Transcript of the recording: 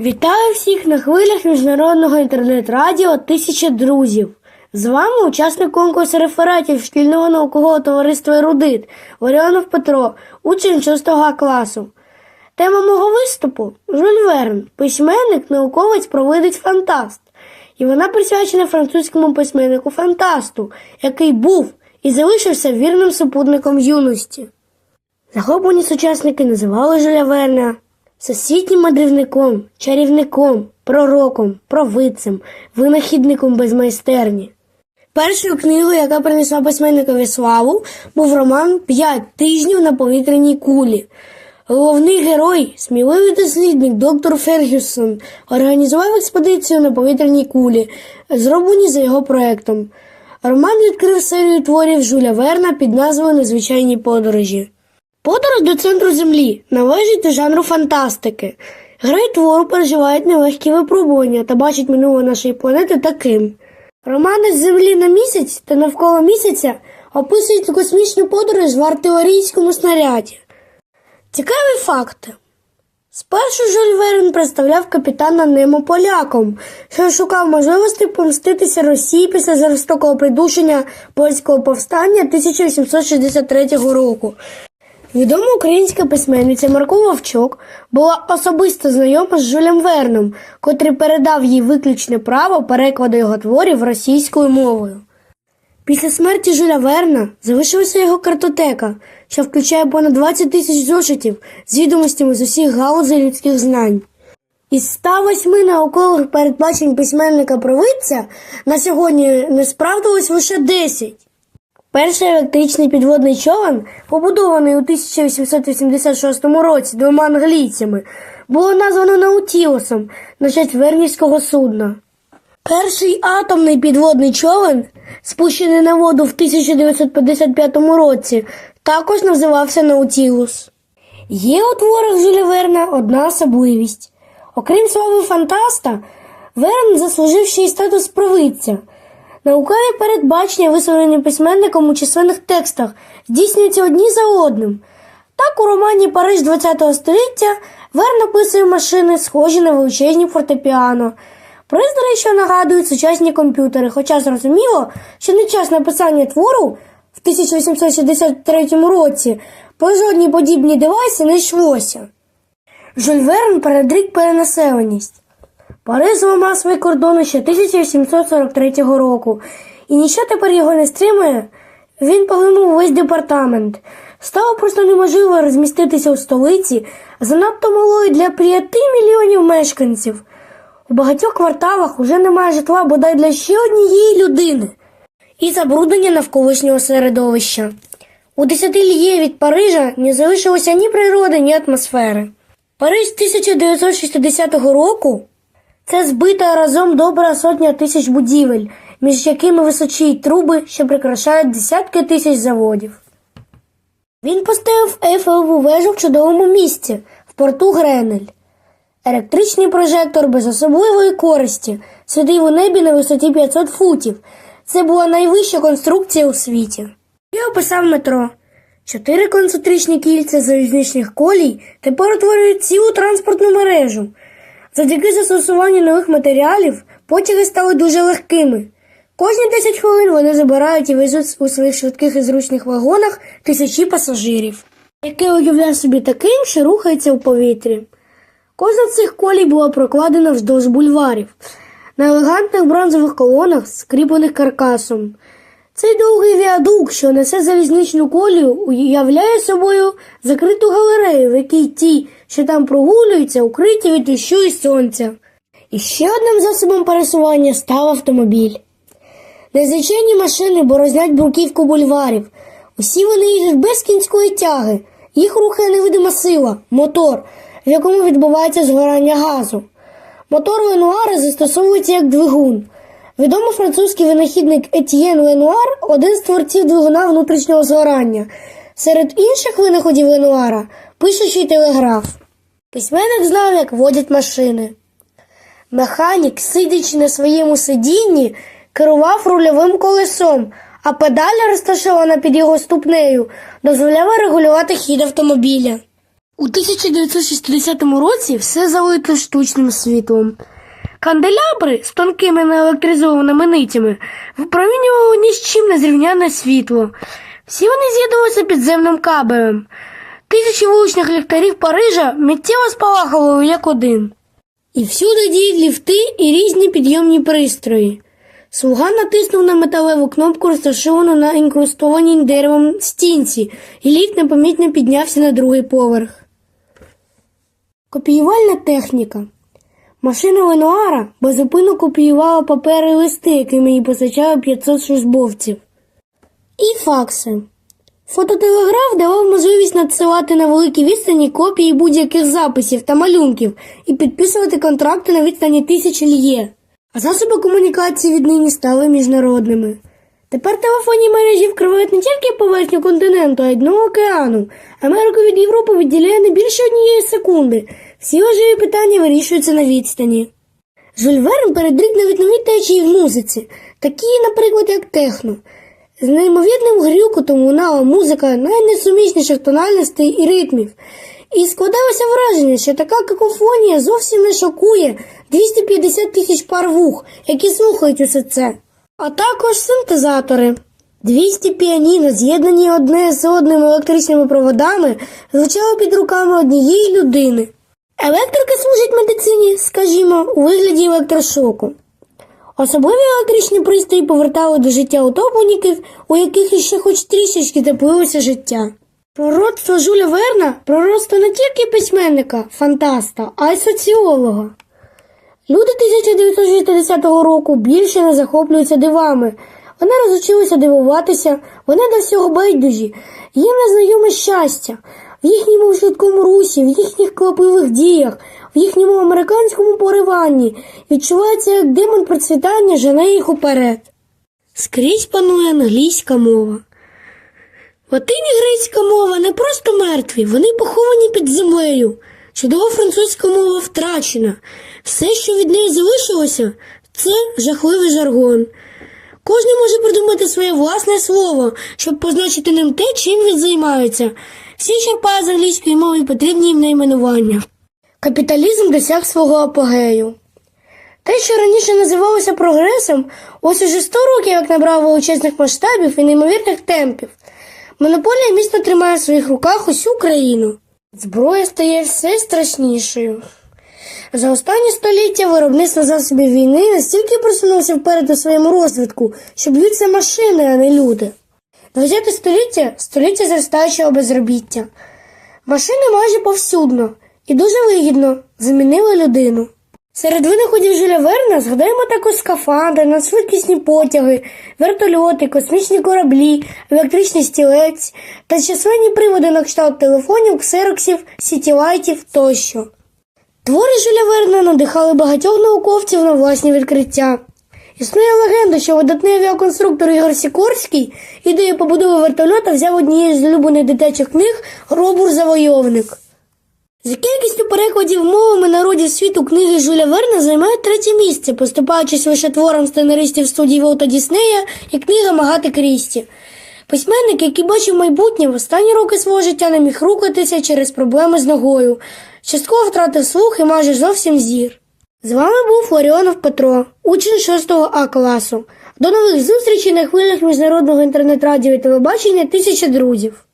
Вітаю всіх на хвилях міжнародного інтернет-радіо Тисяча друзів. З вами учасник конкурсу рефератів шкільного наукового товариства Ерудит Варіонов Петро, учень 6 класу. Тема мого виступу Жюль Верн, письменник, науковець, провидець фантаст. І вона присвячена французькому письменнику фантасту, який був і залишився вірним супутником юності. Захоплені сучасники називали Жюля Верна всесвітнім мандрівником, чарівником, пророком, провидцем, винахідником без майстерні. Першою книгою, яка принесла письменникові славу, був роман П'ять тижнів на повітряній кулі. Головний герой, сміливий дослідник доктор Фергюсон, організував експедицію на повітряній кулі, зроблені за його проектом. Роман відкрив серію творів Жуля Верна під назвою Незвичайні подорожі. Подорож до центру Землі належить до жанру фантастики. Герой твору переживають нелегкі випробування та бачить минуле нашої планети таким. Романи з Землі на місяць та навколо місяця описують космічну подорож в артилерійському снаряді. Цікаві факти. Спершу Жюль Верн представляв капітана Немо поляком, що шукав можливості помститися Росії після жорстокого придушення польського повстання 1863 року. Відома українська письменниця Марко Вовчок була особисто знайома з Жюлем Верном, котрий передав їй виключне право перекладу його творів російською мовою. Після смерті Жюля Верна залишилася його картотека, що включає понад 20 тисяч зошитів з відомостями з усіх галузей людських знань. Із 108 наукових передбачень письменника провидця на сьогодні не справдилось лише 10. Перший електричний підводний човен, побудований у 1886 році двома англійцями, було названо Наутілосом на честь вернівського судна. Перший атомний підводний човен, спущений на воду в 1955 році, також називався Наутілус. Є у творах Жюля Верна одна особливість. Окрім слави фантаста, Верн заслужив ще й статус провидця. Наукові передбачення, висловлені письменником у численних текстах, здійснюються одні за одним. Так, у романі Париж ХХ століття Верн описує машини, схожі на величезні фортепіано, пристрої, що нагадують сучасні комп'ютери, хоча зрозуміло, що на час написання твору в 1863 році про жодні подібні девайси не йшлося. Жюль Верн передрік перенаселеність. Париж зламав свої кордони ще 1743 року, і ніщо тепер його не стримує. Він поглинув весь департамент. Стало просто неможливо розміститися у столиці, занадто малої для 5 мільйонів мешканців. У багатьох кварталах уже немає житла бодай для ще однієї людини і забруднення навколишнього середовища. У 10 льє від Парижа не залишилося ні природи, ні атмосфери. Париж 1960 року це збита разом добра сотня тисяч будівель, між якими височіють труби, що прикрашають десятки тисяч заводів. Він поставив Ейфелеву вежу в чудовому місці в порту Гренель. Електричний прожектор без особливої користі світив у небі на висоті 500 футів. Це була найвища конструкція у світі. Я описав метро. Чотири концентричні кільця залізничних колій тепер утворюють цілу транспортну мережу. Завдяки застосуванню нових матеріалів потяги стали дуже легкими. Кожні 10 хвилин вони забирають і везуть у своїх швидких і зручних вагонах тисячі пасажирів, яке уявляє собі таким, що рухається у повітрі. Кожна з цих колій була прокладена вздовж бульварів на елегантних бронзових колонах, скріплених каркасом. Цей довгий віадук, що несе залізничну колію, уявляє собою закриту галерею, в якій ті, що там прогулюються, укриті від дощу і сонця. І ще одним засобом пересування став автомобіль. Незвичайні машини борознять бруківку бульварів. Усі вони їдуть без кінської тяги. Їх рухає невидима сила, мотор, в якому відбувається згорання газу. Мотор Ленуара застосовується як двигун. Відомий французький винахідник Етьєн Ленуар один з творців двигуна внутрішнього згорання. Серед інших винаходів Ленуара пишучий телеграф. Письменник знав, як водять машини. Механік, сидячи на своєму сидінні, керував рульовим колесом, а педаля, розташована під його ступнею, дозволяла регулювати хід автомобіля. У 1960 році все залито штучним світлом. Канделябри з тонкими неелектризованими нитями випромінювали ні з чим не зрівняне світло. Всі вони з'єднувалися підземним кабелем. Тисячі вуличних ліхтарів Парижа миттєво спалахували як один. І всюди діють ліфти і різні підйомні пристрої. Слуга натиснув на металеву кнопку, розташовану на інкрустованій деревом стінці, і ліфт непомітно піднявся на другий поверх. Копіювальна техніка. Машина Ленуара безупинно копіювала папери і листи, якими їй постачали 500 службовців. І факси. Фототелеграф давав можливість надсилати на великій відстані копії будь-яких записів та малюнків і підписувати контракти на відстані тисячі льє. А засоби комунікації віднині стали міжнародними. Тепер телефонні мережі вкривають не тільки поверхню континенту, а й дно океану. Америку від Європи відділяє не більше однієї секунди. Всі важливі питання вирішуються на відстані. Жюль Верн передрік навіть нові течії в музиці, такі, наприклад, як техно. З неймовірним грюкотом лунала музика найнесумісніших тональностей і ритмів. І складалося враження, що така какофонія зовсім не шокує 250 тисяч пар вух, які слухають усе це. А також синтезатори. 200 піаніно, з'єднані одне з одним електричними проводами, звучало під руками однієї людини. Електрика служить медицині, скажімо, у вигляді електрошоку. Особливі електричні пристрої повертали до життя утопленників, у яких іще хоч трішечки теплилося життя. Пророцтво Жуля Верна пророцтво не тільки письменника, фантаста, а й соціолога. Люди 1960 року більше не захоплюються дивами. Вони розучилися дивуватися, вони до всього байдужі, їм незнайоме щастя. В їхньому швидкому русі, в їхніх квапливих діях, в їхньому американському пориванні відчувається, як демон процвітання жене їх уперед. Скрізь панує англійська мова. Латині грецька мова не просто мертві, вони поховані під землею. Чудова французька мова втрачена. Все, що від неї залишилося, це жахливий жаргон. Кожен може придумати своє власне слово, щоб позначити ним те, чим він займається. Черпають з англійської мови потрібні їм найменування. Капіталізм досяг свого апогею. Те, що раніше називалося прогресом, ось уже 100 років як набрав величезних масштабів і неймовірних темпів. Монополія міцно тримає в своїх руках усю країну. Зброя стає все страшнішою. За останні століття виробництво засобів війни настільки просунувся вперед у своєму розвитку, що б'ються машини, а не люди. 20 століття століття зростаючого безробіття. Машини майже повсюдно і дуже вигідно замінили людину. Серед винаходів Жюля Верна згадаємо також скафандри, надшвидкісні потяги, вертольоти, космічні кораблі, електричний стілець та численні приводи на кшталт телефонів, ксероксів, сітілайтів тощо. Твори Жюля Верна надихали багатьох науковців на власні відкриття. Існує легенда, що видатний авіаконструктор Ігор Сікорський ідею побудови вертольота взяв однієї з улюблених дитячих книг Робур Завойовник. За кількістю перекладів мовами народів світу книги Жюля Верна займають третє місце, поступаючись лише творам сценаристів студії Волта Діснея і книгам Агати Крісті. Письменник, який бачив майбутнє, в останні роки свого життя не міг рухатися через проблеми з ногою, частково втратив слух і майже зовсім зір. З вами був Флоріонов Петро, учень 6 А класу. До нових зустрічей на хвилях міжнародного інтернет-радіо і телебачення тисяча друзів.